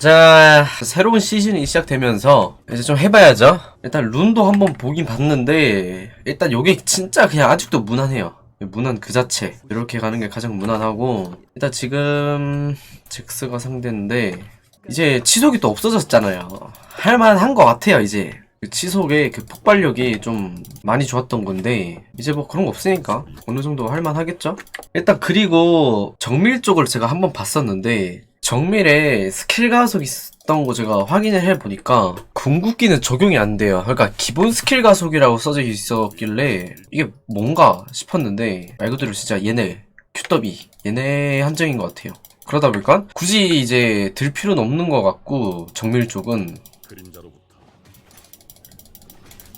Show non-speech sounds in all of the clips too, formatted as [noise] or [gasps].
자, 새로운 시즌이 시작되면서 이제 좀 해봐야죠. 일단 룬도 한번 보긴 봤는데 일단 요게 진짜 그냥 아직도 무난해요. 무난 그 자체. 이렇게 가는 게 가장 무난하고 일단 지금 잭스가 상대인데 이제 치속이 또 없어졌잖아요. 할만한 것 같아요 이제. 그 치속의 그 폭발력이 좀 많이 좋았던 건데 이제 뭐 그런 거 없으니까 어느 정도 할만하겠죠? 일단 그리고 정밀 쪽을 제가 한번 봤었는데 정밀에 스킬 가속 있었던 거 제가 확인을 해보니까 궁극기는 적용이 안 돼요. 그러니까 기본 스킬 가속이라고 써져 있었길래 이게 뭔가 싶었는데 말 그대로 진짜 얘네 큐더비 얘네 한정인 것 같아요. 그러다 보니까 굳이 이제 들 필요는 없는 것 같고 정밀 쪽은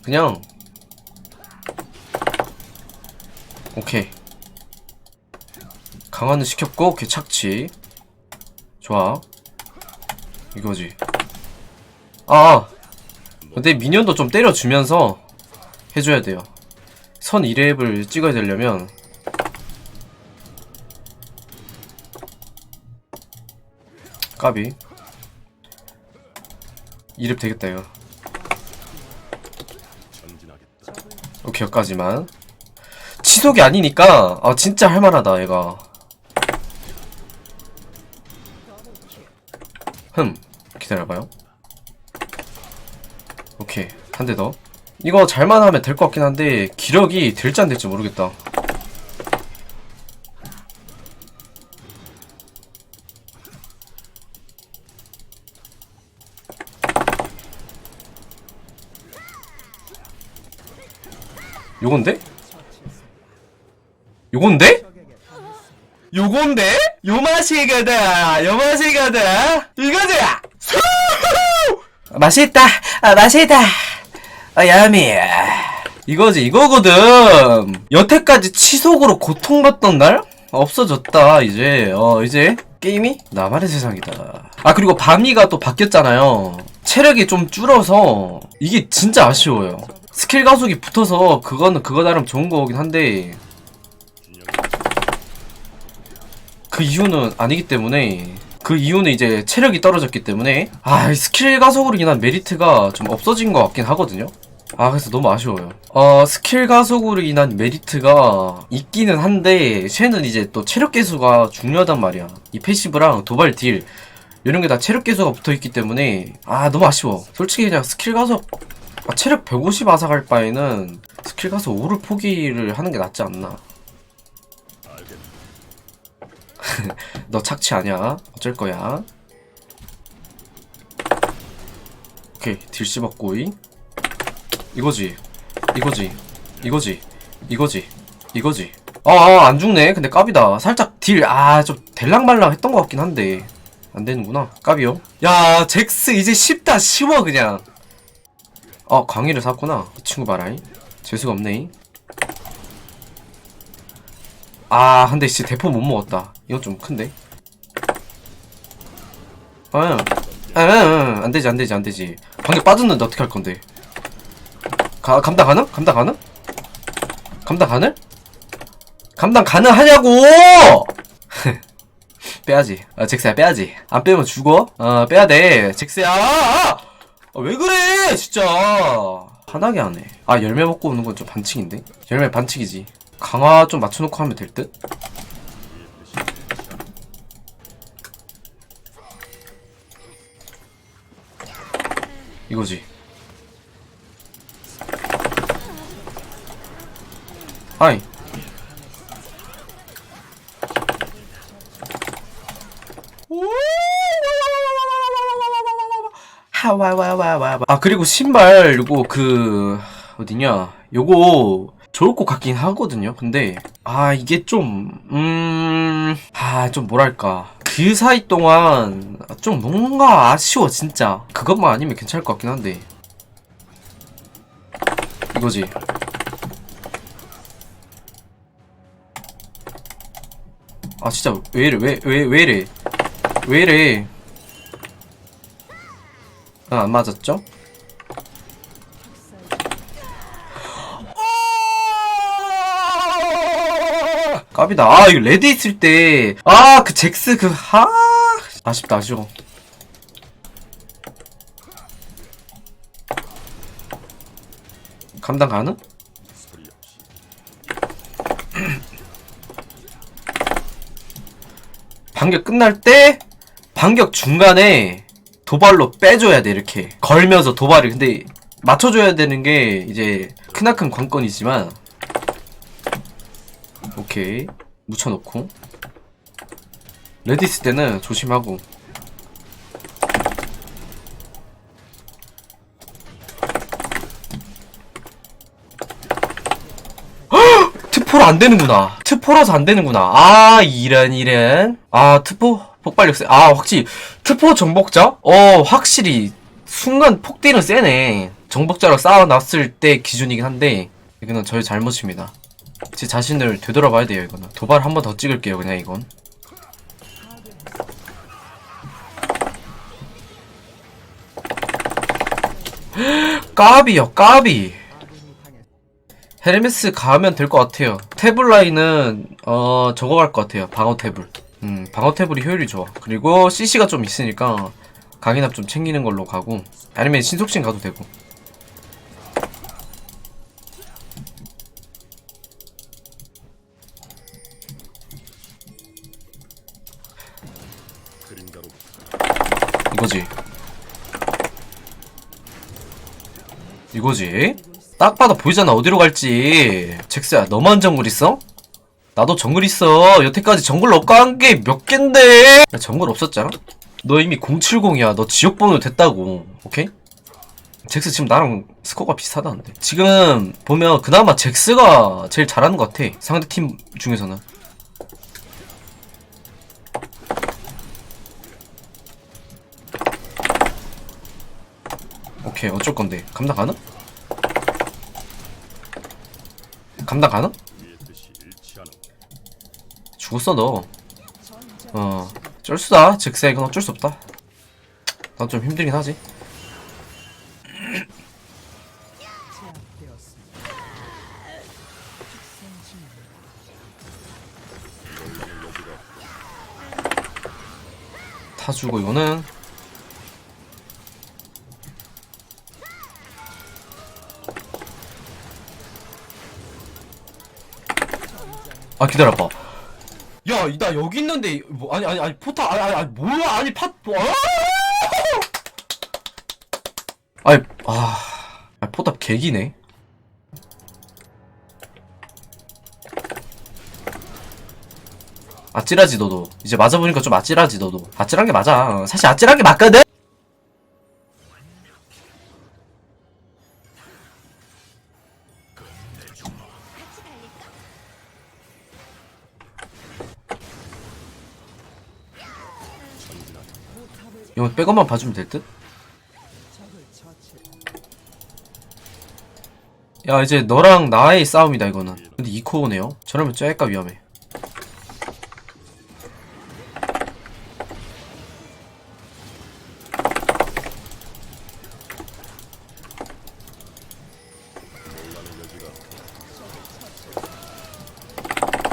그냥 오케이 강화는 시켰고 오케이 착취 좋아. 이거지. 아 근데 미니언도 좀 때려주면서 해줘야 돼요. 선 2렙을 찍어야 되려면. 까비. 2렙 되겠다 이거. 오케이 여기까지만. 치속이 아니니까. 아 진짜 할만하다 얘가 흠 기다려봐요 오케이 한 대 더 이거 잘만 하면 될 것 같긴 한데 기력이 될지 안 될지 모르겠다 요건데? 요건데? 요건데? 요 맛이 가다 요 맛이 가다. 이거지? 맛있다 아 맛있다. 아 야미. 이거지 이거거든. 여태까지 치속으로 고통받던 날? 없어졌다 이제. 어 이제 게임이 나만의 세상이다. 아 그리고 밤이가 또 바뀌었잖아요. 체력이 좀 줄어서 이게 진짜 아쉬워요. 스킬 가속이 붙어서 그거는 그거 나름 좋은 거긴 한데 그 이유는 아니기 때문에 그 이유는 이제 체력이 떨어졌기 때문에 아이 스킬 가속으로 인한 메리트가 좀 없어진 것 같긴 하거든요. 아 그래서 너무 아쉬워요. 어 스킬 가속으로 인한 메리트가 있기는 한데 쟤는 이제 또 체력 개수가 중요하단 말이야. 이 패시브랑 도발 딜 이런 게 다 체력 개수가 붙어있기 때문에 아 너무 아쉬워. 솔직히 그냥 스킬 가속 아, 체력 150 아삭할 바에는 스킬 가속 5를 포기를 하는 게 낫지 않나 [laughs] 너 착취 아니야. 어쩔 거야. 오케이 딜 씹었고이 이거지. 이거지. 이거지. 이거지. 이거지. 아안 죽네. 근데 까비다. 살짝 딜 아 좀 델랑말랑 했던 것 같긴 한데. 안 되는구나. 까비요. 야 잭스 이제 쉽다. 쉬워 그냥. 어 강의를 샀구나. 이 친구 봐라이 재수가 없네 아 근데 진짜 대포 못 먹었다 이건 좀 큰데 아, 아, 아, 안되지 안되지 안되지 방금 빠졌는데 어떻게 할 건데 가, 감당 가능? 감당 가능? 감당 가능? 감당 가능하냐고! [laughs] 빼야지. 아, 잭스야, 빼야지. 안 빼면 죽어? 어, 빼야돼. 잭스야! 아! 아, 왜 그래! 진짜! 화나게 하네. 아, 열매 먹고 오는 건 좀 반칙인데? 열매 반칙이지. 강화 좀 맞춰놓고 하면 될 듯? 이거지. 하와와와와 아 그리고 신발 요거 그 어디냐 요거 좋을 것 같긴 하거든요. 근데 아 이게 좀 음 아 좀 뭐랄까. 그 사이 동안 좀 뭔가 아쉬워 진짜. 그것만 아니면 괜찮을 것 같긴 한데. 이거지. 아 진짜 왜 이래 왜 왜 왜 이래? 왜 이래? 아, 안 맞았죠? 깝이다. 아, 이거 레드 있을 때. 아, 그 잭스 그, 하. 아쉽다, 아쉬워. 감당 가능? [clears throat] 반격 끝날 때 반격 중간에 도발로 빼줘야 돼 이렇게 걸면서 도발을 근데 맞춰줘야 되는 게 이제 크나큰 관건이지만 오케이 묻혀놓고 레디 있을 때는 조심하고 트포로 안 되는구나. 트포라서 안 되는구나. 아, 이런, 이런. 아, 트포? 폭발력 세. 아, 확실히. 트포 정복자? 어, 확실히. 순간 폭딜은 세네. 정복자랑 싸워놨을 때 기준이긴 한데, 이거는 저의 잘못입니다. 제 자신을 되돌아봐야 돼요, 이거는. 도발 한 번 더 찍을게요, 그냥 이건. [gasps] 까비요, 까비. 헤르메스 가면 될 것 같아요. 태블 라인은 어 저거 갈 것 같아요. 방어 태블. 음 방어 태블이 효율이 좋아. 그리고 CC가 좀 있으니까 강인압 좀 챙기는 걸로 가고 아니면 신속신 가도 되고. 이거지. 딱 봐도 보이잖아 어디로 갈지. 잭스야 너만 정글 있어? 나도 정글 있어. 여태까지 정글 업가한 게 몇 갠데? 야, 정글 없었잖아. 너 이미 070이야. 너 지옥번호 됐다고. 오케이? 잭스 지금 나랑 스코어가 비슷하다는데. 지금 보면 그나마 잭스가 제일 잘하는 것 같아. 상대 팀 중에서는. 오케이 어쩔 건데 감당 가능? 감당 가능? 죽었어 너. 어, 쩔수다. 이건 어쩔 수 없다. 난 좀 힘들긴 하지. 다 주고 이거는 아 기다려봐. 야, 이- 나 여기 있는데 뭐 아니 아니 아니 포탑 아니 아니, 아니 뭐야? 아니 팟 뭐, 아! 아니 아, 아 포탑 개기네. 아찔하지 너도. 이제 맞아보니까 좀 아찔하지 너도. 아찔한 게 맞아. 사실 아찔한 게 맞거든 이거 백업만 봐주면 될 듯? 야 이제 너랑 나의 싸움이다 이거는. 근데 2코어네요. 저러면 쬐까 위험해.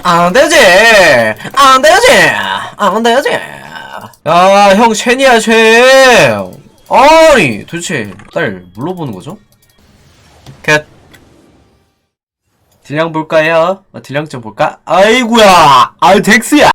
안 되지! 안 되지! 안 되지 야 형 쉔이야 쉔 아니 도대체 딸 뭘로 보는 거죠? 캣 딜량 볼까요? 어, 딜량 좀 볼까? 아이구야 아 덱스야